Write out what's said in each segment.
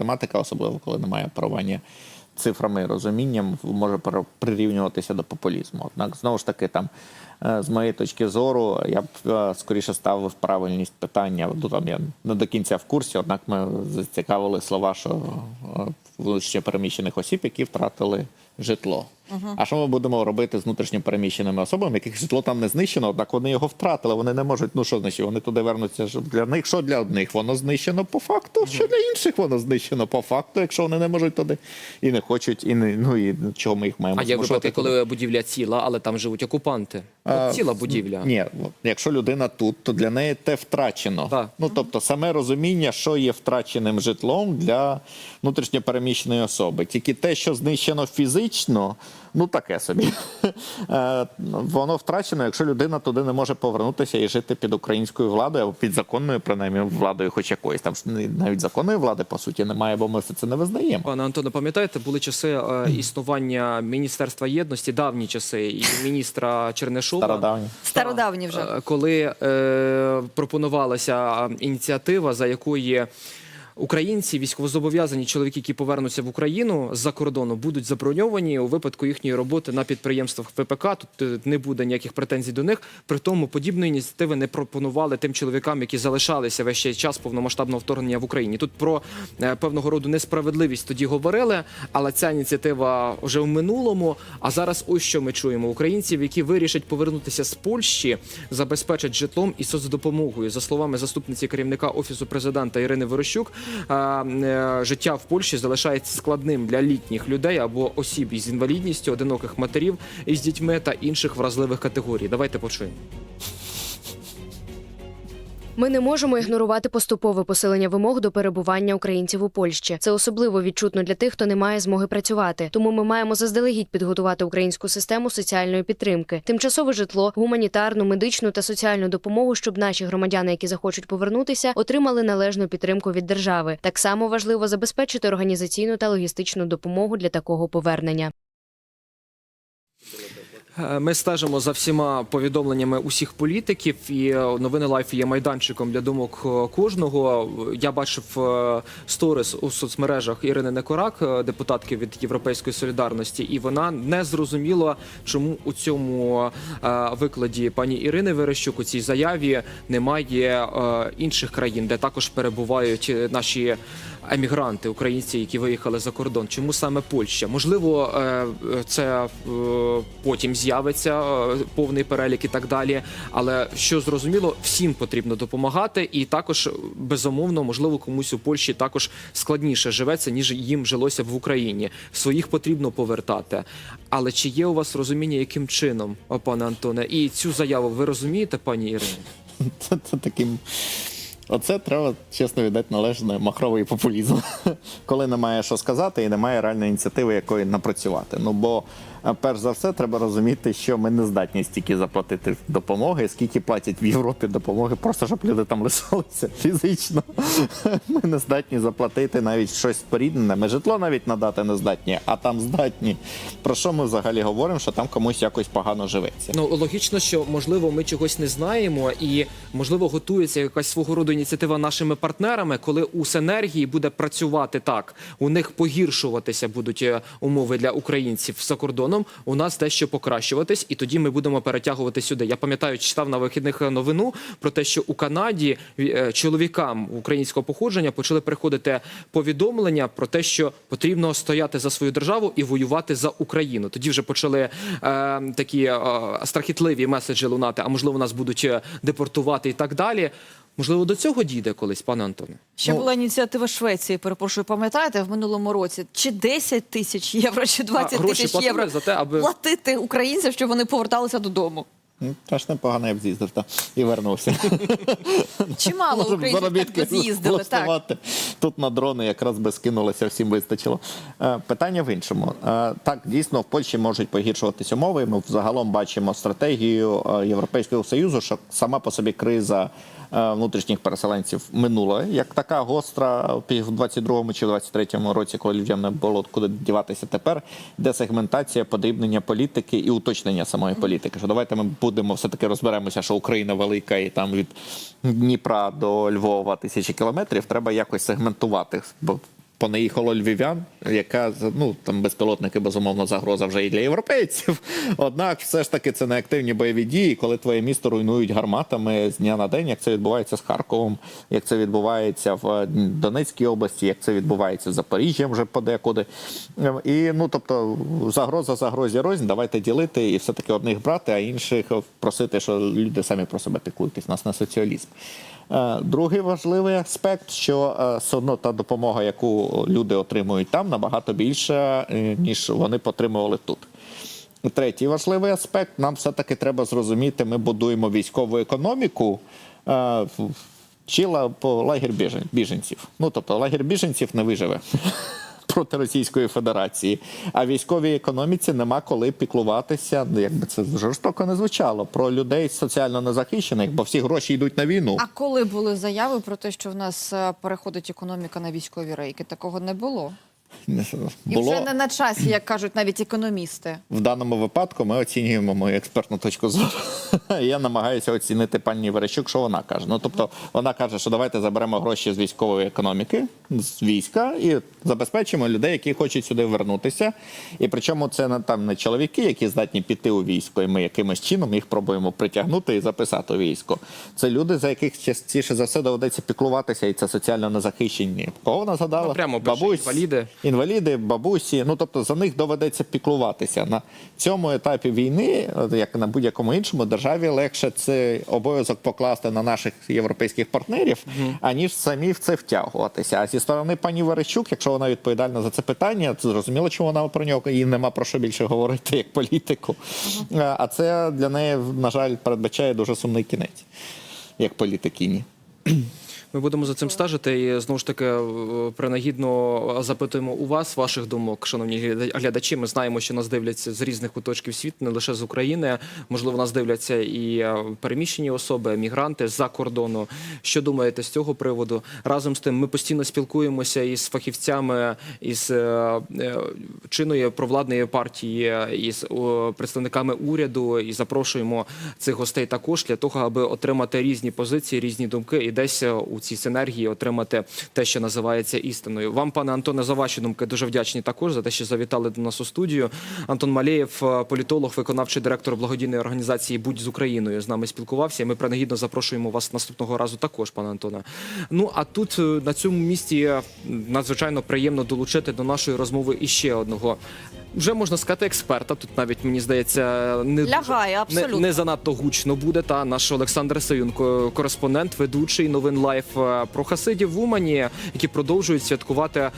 математика, особливо коли немає парування цифрами і розумінням, може прирівнюватися до популізму. Однак, знову ж таки, там е, з моєї точки зору, я б е, скоріше ставив правильність питання. Ну там я не до кінця в курсі, однак ми зацікавили слова, що ще переміщених осіб, які втратили житло. А що ми будемо робити з внутрішньо переміщеними особами, яких житло там не знищено, однак вони його втратили. Вони не можуть. Ну що значить, вони туди вернуться. Для них що для одних воно знищено по факту, що для інших воно знищено по факту, якщо вони не можуть туди і не хочуть, і не ну і чого ми їх маємо А є змушувати випадки, туди? коли будівля ціла, але там живуть окупанти. От ціла будівля. Ні, якщо людина тут, то для неї те втрачено. Так. Ну тобто, саме розуміння, що є втраченим житлом для внутрішньопереміщеної особи. Тільки те, що знищено фізично, ну таке собі. Е, Воно втрачено, якщо людина туди не може повернутися і жити під українською владою або під законною, принаймні владою, хоч якоїсь там навіть законної влади по суті немає, бо ми все це не визнаємо. Пане Антоне, пам'ятаєте, були часи е, існування Міністерства єдності, давні часи, і міністра Чернишова. Стародавні. Стародавні вже. Е, коли е, пропонувалася ініціатива, за якої українці, військовозобов'язані чоловіки, які повернуться в Україну з-за кордону, будуть заброньовані у випадку їхньої роботи на підприємствах ВПК. Тут е, не буде ніяких претензій до них. При тому подібної ініціативи не пропонували тим чоловікам, які залишалися весь цей час повномасштабного вторгнення в Україні. Тут про е, певного роду несправедливість тоді говорили, але ця ініціатива вже в минулому. А зараз ось що ми чуємо: українців, які вирішать повернутися з Польщі, забезпечать житлом і соцдопомогою. За словами заступниці керівника офісу президента Ірини Верещук, е, життя в Польщі залишається складним для літніх людей або осіб із інвалідністю, одиноких матерів із дітьми та інших вразливих категорій. Давайте почуємо. Ми не можемо ігнорувати поступове посилення вимог до перебування українців у Польщі. Це особливо відчутно для тих, хто не має змоги працювати. Тому ми маємо заздалегідь підготувати українську систему соціальної підтримки, тимчасове житло, гуманітарну, медичну та соціальну допомогу, щоб наші громадяни, які захочуть повернутися, отримали належну підтримку від держави. Так само важливо забезпечити організаційну та логістичну допомогу для такого повернення. Е, Ми стежимо за всіма повідомленнями усіх політиків, і е, новини Лайф є майданчиком для думок е, кожного. Я бачив сторіс у соцмережах Ірини Некорак, депутатки від Європейської солідарності, і вона не зрозуміла, чому у цьому викладі пані Ірини Верещук у цій заяві немає інших країн, де також перебувають наші емігранти, українці, які виїхали за кордон. Чому саме Польща? Можливо, е, це е, потім з'явиться е, повний перелік і так далі. Але що зрозуміло, всім потрібно допомагати, і також безумовно, можливо, комусь у Польщі також складніше живеться, ніж їм жилося в Україні. Своїх потрібно повертати. Але чи є у вас розуміння, яким чином, пане Антоне? І цю заяву ви розумієте, пані Ірино? Це, це таким. Оце треба чесно віддати належне махровий популізм, коли немає що сказати і немає реальної ініціативи, якої напрацювати. Ну бо е, перш за все треба розуміти, що ми не здатні стільки заплатити допомоги, скільки платять в Європі допомоги, просто щоб люди там лишалися фізично. Ми не здатні заплатити навіть щось споріднене. Ми житло навіть надати не здатні, а там здатні. Про що ми взагалі говоримо? Що там комусь якось погано живеться. Ну логічно, що можливо ми чогось не знаємо, і можливо готується якась свого роду ініціатива нашими партнерами, коли у Сенергії буде працювати так. У них погіршуватися будуть е, умови для українців за кордоном. У нас дещо покращуватись, і тоді ми будемо перетягувати сюди. Я пам'ятаю, читав на вихідних новину про те, що у Канаді е, чоловікам українського походження почали приходити повідомлення про те, що потрібно стояти за свою державу і воювати за Україну. Тоді вже почали е, такі е, страхітливі меседжі лунати. А можливо, нас будуть е, депортувати і так далі. Можливо, до цього дійде колись, пане Антоне. Ще Ну- була ініціатива Швеції, перепрошую, пам'ятаєте, в минулому році чи 10 тисяч євро, чи 20 тисяч євро за те, аби- платити українцям, щоб вони поверталися додому. Ну, Теж непогано я б з'їздив та і вернувся. Чимало українців так з'їздили. Так. Тут на дрони якраз би скинулися, всім вистачило. Е, Питання в іншому. Е, Так, дійсно, в Польщі можуть погіршуватись умови. Ми взагалом бачимо стратегію е, Європейського Союзу, що сама по собі криза внутрішніх переселенців минула. Як така гостра в 22-му чи в 23-му році, коли людям не було куди діватися тепер, де сегментація, подрібнення політики і уточнення самої політики. Що давайте ми будемо все-таки розберемося, що Україна велика і там від Дніпра до Львова тисячі кілометрів. Треба якось сегментувати. Бо понаїхало львів'ян, яка ну там безпілотники безумовно загроза вже і для європейців. Однак, все ж таки, це не активні бойові дії, коли твоє місто руйнують гарматами з дня на день, як це відбувається з Харковом, як це відбувається в Донецькій області, як це відбувається з Запоріжжям вже подекуди. Ем, І ну тобто загроза загрозі рознь, давайте ділити і все таки одних брати, а інших просити, що люди самі про себе піклуйтесь. Нас не соціалізм. Е, Другий важливий аспект, що е, все одно та допомога, яку люди отримують там, набагато більша, е, ніж вони отримували тут. Третій важливий аспект: нам все-таки треба зрозуміти, ми будуємо військову економіку. е, Чи по лагер біженців. Ну тобто лагер біженців не виживе проти Російської Федерації. А військовій економіці нема коли піклуватися, ну, якби це жорстоко не звучало, про людей соціально незахищених, бо всі гроші йдуть на війну. А коли були заяви про те, що в нас е, переходить економіка на військові рейки, такого не було. І вже не на часі, як кажуть навіть економісти. в даному випадку. Ми оцінюємо мою експертну точку зору. Я намагаюся оцінити пані Верещук, що вона каже. Ну тобто вона каже, що давайте заберемо гроші з військової економіки, з війська і забезпечимо людей, які хочуть сюди вернутися. І причому це не там не чоловіки, які здатні піти у військо, і ми якимось чином їх пробуємо притягнути і записати у військо. Це люди, за яких частіше за все доведеться піклуватися, і це соціально незахищені. Кого вона згадала? Ну, прямо пише, інваліди. Інваліди, бабусі. Ну тобто за них доведеться піклуватися на цьому етапі війни, як на будь-якому іншому державі, легше цей обов'язок покласти на наших європейських партнерів, аніж самі в це втягуватися. А зі сторони пані Верещук, якщо вона відповідальна за це питання, то зрозуміло, чому вона про нього їй нема про що більше говорити як політику. А це для неї, на жаль, передбачає дуже сумний кінець, як політикині. Ми будемо за цим стежити і знову ж таки е, принагідно запитуємо у вас ваших думок, шановні гляда- глядачі. Ми знаємо, що нас дивляться з різних куточків світу, не лише з України. Можливо, нас дивляться і е, переміщені особи, мігранти з-за кордону. Що думаєте з цього приводу? Разом з тим, ми постійно спілкуємося із фахівцями із е, чинної провладної партії, із представниками уряду, і запрошуємо цих гостей також для того, аби отримати різні позиції, різні думки і десь е, у цій синергії отримати те, що називається істиною. Вам, пане Антоне, за ваші думки дуже вдячні також за те, що завітали до нас у студію. Антон Малеєв, е, політолог, виконавчий директор благодійної організації Будь з Україною з нами спілкувався. І Ми принагідно запрошуємо вас наступного разу також, пане Антоне. Ну а тут е, на цьому місці е, надзвичайно приємно долучити до нашої розмови іще одного. Вже можна сказати експерта. Тут навіть мені здається не дуже- Лягає, абсолютно. не, не занадто гучно буде. Та наш Олександр Саюнко, кореспондент, ведучий новин лайф е, про хасидів в Умані, які продовжують святкувати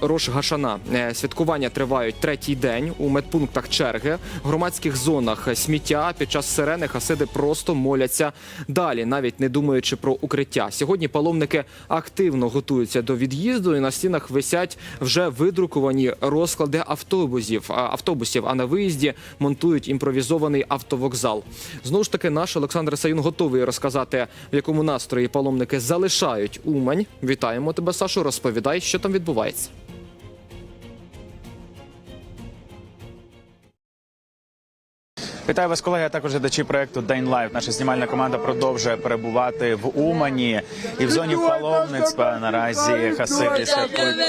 Рош Гашана. Е, Святкування тривають третій день у медпунктах черги, громадських зонах сміття. Під час сирени хасиди просто моляться далі, навіть не думаючи про укриття. Сьогодні паломники активно готуються до від'їзду, і на стінах висять вже видруковані розклади автобусів. А- Автобусів, а на виїзді монтують імпровізований автовокзал. Знову ж таки, наш Олександр Саюн готовий розказати, в якому настрої паломники залишають Умань. Вітаємо тебе, Сашу. Розповідай, що там відбувається. Вітаю вас, колеги. а Також глядачі проекту День Лайв. Наша знімальна команда продовжує перебувати в Умані і в зоні паломництва. Наразі хасиди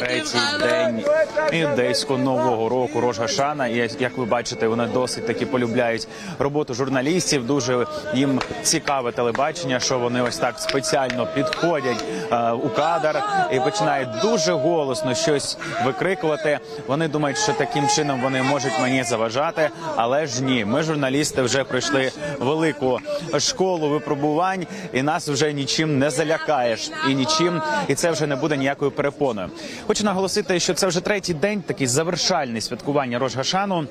третій день індейського нового року Рожгашана. І як ви бачите, вони досить таки полюбляють роботу журналістів. Дуже їм цікаве телебачення, що вони ось так спеціально підходять е, у кадр і починають дуже голосно щось викрикувати. Вони думають, що таким чином вони можуть мені заважати, але ж ні. Ми журналісти вже пройшли велику школу випробувань, і нас вже нічим не залякаєш і нічим, і це вже не буде ніякою перепоною. Хочу наголосити, що це вже третій день, такий завершальний святкування Рожгашану.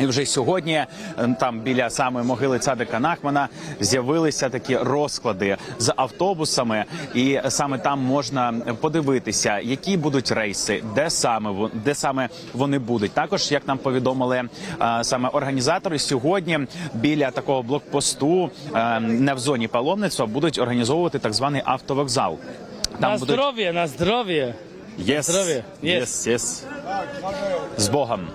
І вже сьогодні е, там біля самої могили цадика Нахмана з'явилися такі розклади з автобусами, і саме там можна подивитися, які будуть рейси, де саме де саме вони будуть. Також як нам повідомили е, саме організатори, сьогодні біля такого блокпосту е, не в зоні паломництва будуть організовувати так званий автовокзал. на здоров'я, на здоров'я. Yes. Yes. Yes, yes. З Богом.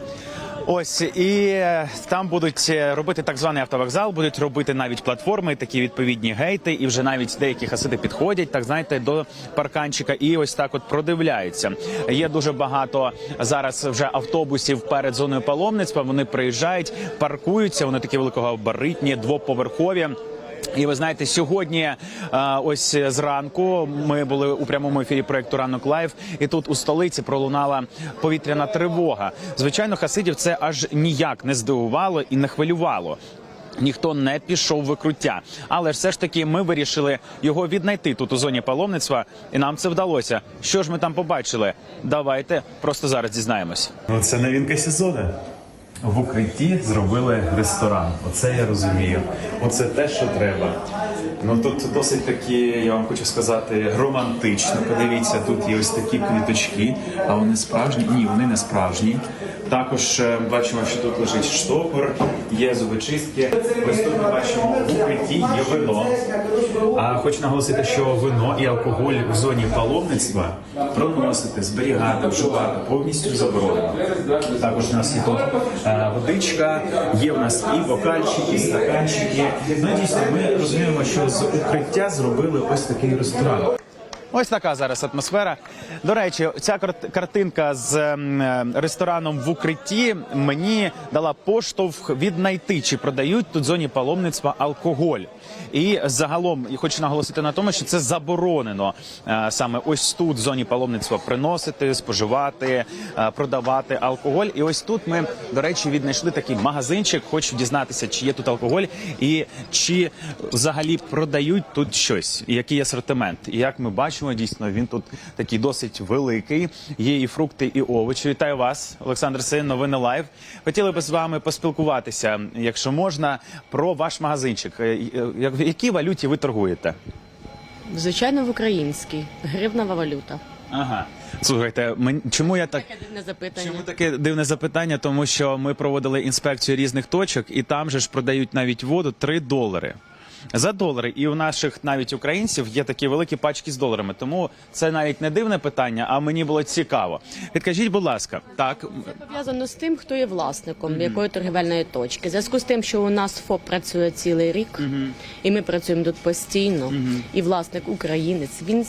Ось і е, там будуть е, робити так званий автовокзал, будуть робити навіть платформи, такі відповідні гейти, і вже навіть деякі хасиди підходять, так знаєте, до парканчика, і ось так от продивляються. Є дуже багато зараз вже автобусів перед зоною паломництва. Вони приїжджають, паркуються. Вони такі великогабаритні, двоповерхові. І ви знаєте, сьогодні е, ось зранку ми були у прямому ефірі проекту Ранок Лайв, і тут у столиці пролунала повітряна тривога. Звичайно, хасидів це аж ніяк не здивувало і не хвилювало. Ніхто не пішов викруття, але все ж таки ми вирішили його віднайти тут у зоні паломництва, і нам це вдалося. Що ж ми там побачили? Давайте просто зараз дізнаємось. Ну, це новинка сезону. В укритті зробили ресторан. Оце я розумію. Оце те, що треба. Ну тут досить такі, я вам хочу сказати, романтично. Подивіться, тут є ось такі квіточки, а вони справжні? Ні, вони не справжні. Також е, бачимо, що тут лежить штопор, є зубочистки. Ось тут ми бачимо в укритті є вино. А хочу наголосити, що вино і алкоголь в зоні паломництва проносити, зберігати, вживати повністю заборонено. Також у нас є тут е, водичка, є в нас і бокальчики, і стаканчики. Ну дійсно, ми розуміємо, з укриття зробили ось такий ресторан. Ось така зараз атмосфера. До речі, ця кар- картинка з ем, е, рестораном в укритті мені дала поштовх віднайти, чи продають тут зоні паломництва алкоголь. І загалом хочу наголосити на тому, що це заборонено е, саме ось тут в зоні паломництва приносити, споживати, е, продавати алкоголь. І ось тут ми, до речі, віднайшли такий магазинчик. Хочу дізнатися, чи є тут алкоголь і чи взагалі продають тут щось, який асортимент. І як ми бачимо, дійсно він тут такий досить великий. Є і фрукти, і овочі. Вітаю вас, Олександр Син, новини лайв. Хотіли би з вами поспілкуватися, якщо можна, про ваш магазинчик. Е, е, В якій валюті ви торгуєте? Звичайно, в українській гривнова валюта. Ага, слухайте, мен- чому я так Таке дивне запитання. Чому таке дивне запитання? Тому що ми проводили інспекцію різних точок, і там же ж продають навіть воду 3 долари. За долари, і у наших навіть українців є такі великі пачки з доларами. Тому це навіть не дивне питання, а мені було цікаво. Підкажіть, будь ласка, так це Пов'язано з тим, хто є власником якої торгівельної точки. В Зв'язку з тим, що у нас ФОП працює цілий рік, і ми працюємо тут постійно, і власник українець, він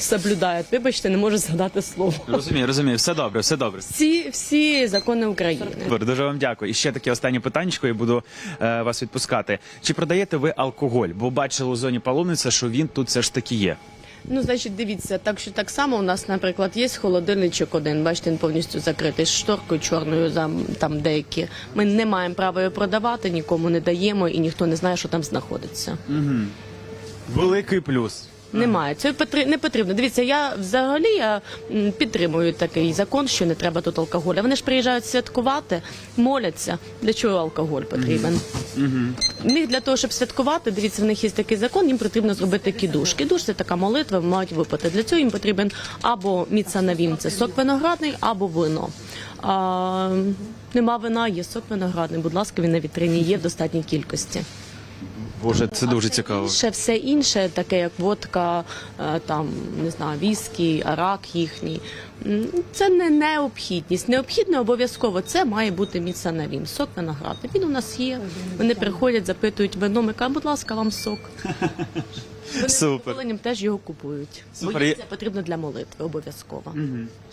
с- соблюдає. Вибачте, не можу згадати слово. розумію, розумію, все добре, все добре. Всі, всі закони України. Добре, дуже вам дякую. І ще таке останнє питання, і буду е, вас відпускати. Чи продаєте ви алкоголь? Бо бачили у зоні паломниця, що він тут все ж таки є. Ну, значить, дивіться, так що так само у нас, наприклад, є холодильничок один. Бачите, він повністю закритий з шторкою чорною. Там, там деякі. Ми не маємо права його продавати, нікому не даємо, і ніхто не знає, що там знаходиться. Великий плюс. Немає. Це не потрібно. Дивіться, я взагалі я підтримую такий закон, що не треба тут алкоголя. Вони ж приїжджають святкувати, моляться. Для чого алкоголь потрібен? В них для того, щоб святкувати, дивіться, в них є такий закон, їм потрібно зробити кідуш. Кідуш це така молитва, мають випити. Для цього їм потрібен або міцанавім, це сок виноградний, або вино. А, нема вина, є сок виноградний. Будь ласка, він на вітрині є в достатній кількості. Боже, це дуже цікаво. Інше, все інше, таке як водка, е, там не знаю, віскі, арак їхній. Це не необхідність. Необхідне обов'язково це має бути міцанавім. Сок виноградний. Він у нас є. Вони приходять, запитують вино, ми кажемо, будь ласка, вам сок. Вони Супер. задоволенням теж його купують. Супер. Бо їм це потрібно для молитви, обов'язково.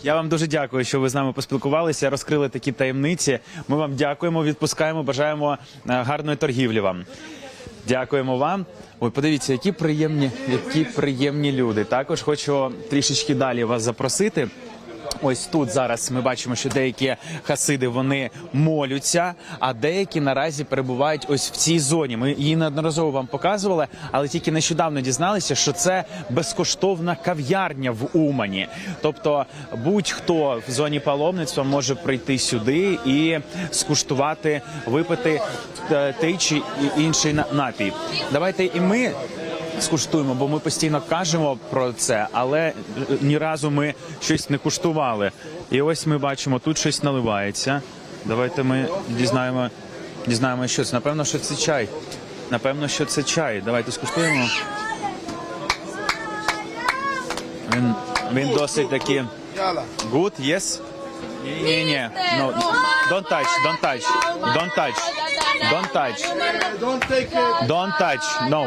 Я вам дуже дякую, що ви з нами поспілкувалися, розкрили такі таємниці. Ми вам дякуємо, відпускаємо, бажаємо е, гарної торгівлі вам. Дякуємо вам. Ой, подивіться, які приємні, які приємні люди. Також хочу трішечки далі вас запросити. Ось тут зараз ми бачимо, що деякі хасиди вони молються, а деякі наразі перебувають ось в цій зоні. Ми її неодноразово вам показували, але тільки нещодавно дізналися, що це безкоштовна кав'ярня в Умані. Тобто будь-хто в зоні паломництва може прийти сюди і скуштувати, випити е, той чи інший на- напій. Давайте і ми скуштуємо, бо ми постійно кажемо про це, але е, ні разу ми щось не куштували. І ось ми бачимо, тут щось наливається. Давайте ми дізнаємо, дізнаємо, що це. Напевно, що це чай. Напевно, що це чай. Давайте скуштуємо. Він, він досить таки good, yes? Ні, ні, no, don't touch, don't touch, don't touch, don't touch, don't touch, no,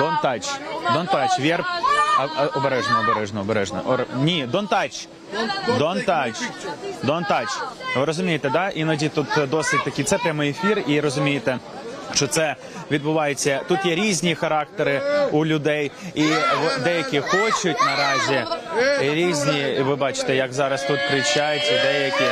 don't touch, don't touch. Вір, а, а, обережно, обережно, обережно. Ор... Ні, don't touch, don't touch, don't touch. Ви розумієте, да? Іноді тут досить такі, це прямий ефір, і розумієте, що це відбувається. Тут є різні характери у людей, і в- деякі хочуть наразі і різні. Ви бачите, як зараз тут кричать, і деякі.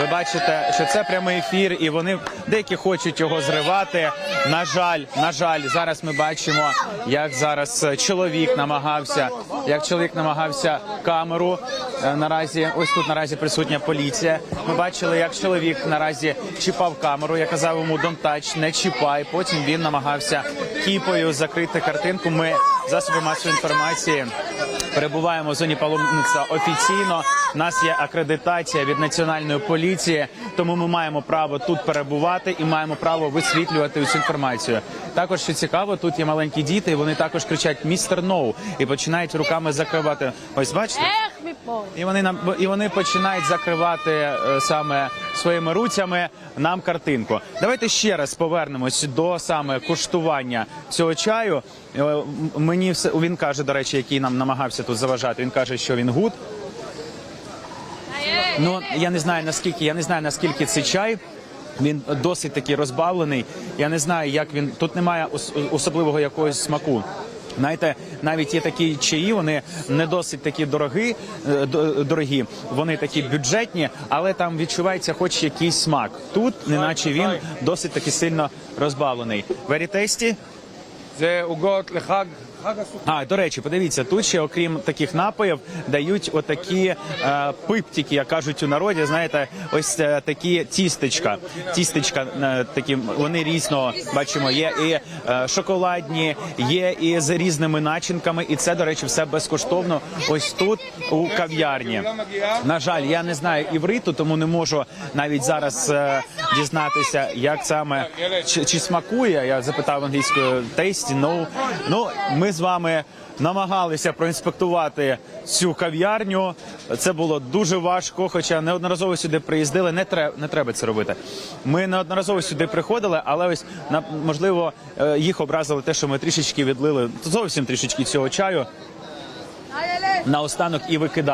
Ви бачите, що це прямий ефір, і вони деякі хочуть його зривати. На жаль, на жаль, зараз ми бачимо, як зараз чоловік намагався, як чоловік намагався камеру. е, Наразі ось тут наразі присутня поліція. Ми бачили, як чоловік наразі чіпав камеру. Я казав йому «Don't touch», не чіпай. Потім він намагався кіпою закрити картинку. Ми засоби масової інформації перебуваємо в зоні паломництва офіційно. У нас є акредитація від національної поліції, тому ми маємо право тут перебувати і маємо право висвітлювати цю інформацію. Також що цікаво, тут є маленькі діти, і вони також кричать містер Ноу і починають руками закривати. Ось бачите. І вони нам і вони починають закривати е, саме своїми руцями нам картинку. Давайте ще раз повернемось до саме куштування цього чаю. Е, Мені все він каже, до речі, який нам намагався тут заважати. Він каже, що він гуд. Ну я не знаю наскільки, я не знаю наскільки цей чай. Він досить такий розбавлений. Я не знаю, як він тут немає особливого якогось смаку. Знаєте, навіть є такі чаї, вони не досить такі дорогі, е, дорогі, вони такі бюджетні, але там відчувається хоч якийсь смак. Тут, неначе він досить таки сильно розбавлений. Very tasty. Це угод лехаг а, до речі, подивіться, тут ще, окрім таких напоїв, дають отакі е, пиптики, як кажуть у народі. Знаєте, ось е, такі тістечка. Тістечка е, такі, вони різного бачимо. Є і е, шоколадні, є і з різними начинками. І це, до речі, все безкоштовно. Ось тут у кав'ярні. На жаль, я не знаю івриту, тому не можу навіть зараз е, дізнатися, як саме чи, чи смакує. Я запитав англійською tasty, no. Ну, ми з вами намагалися проінспектувати цю кав'ярню. Це було дуже важко, хоча неодноразово сюди приїздили. Не треба, не треба це робити. Ми неодноразово сюди приходили, але ось на можливо е, їх образили те, що ми трішечки відлили зовсім трішечки цього чаю. Наостанок і викидаю.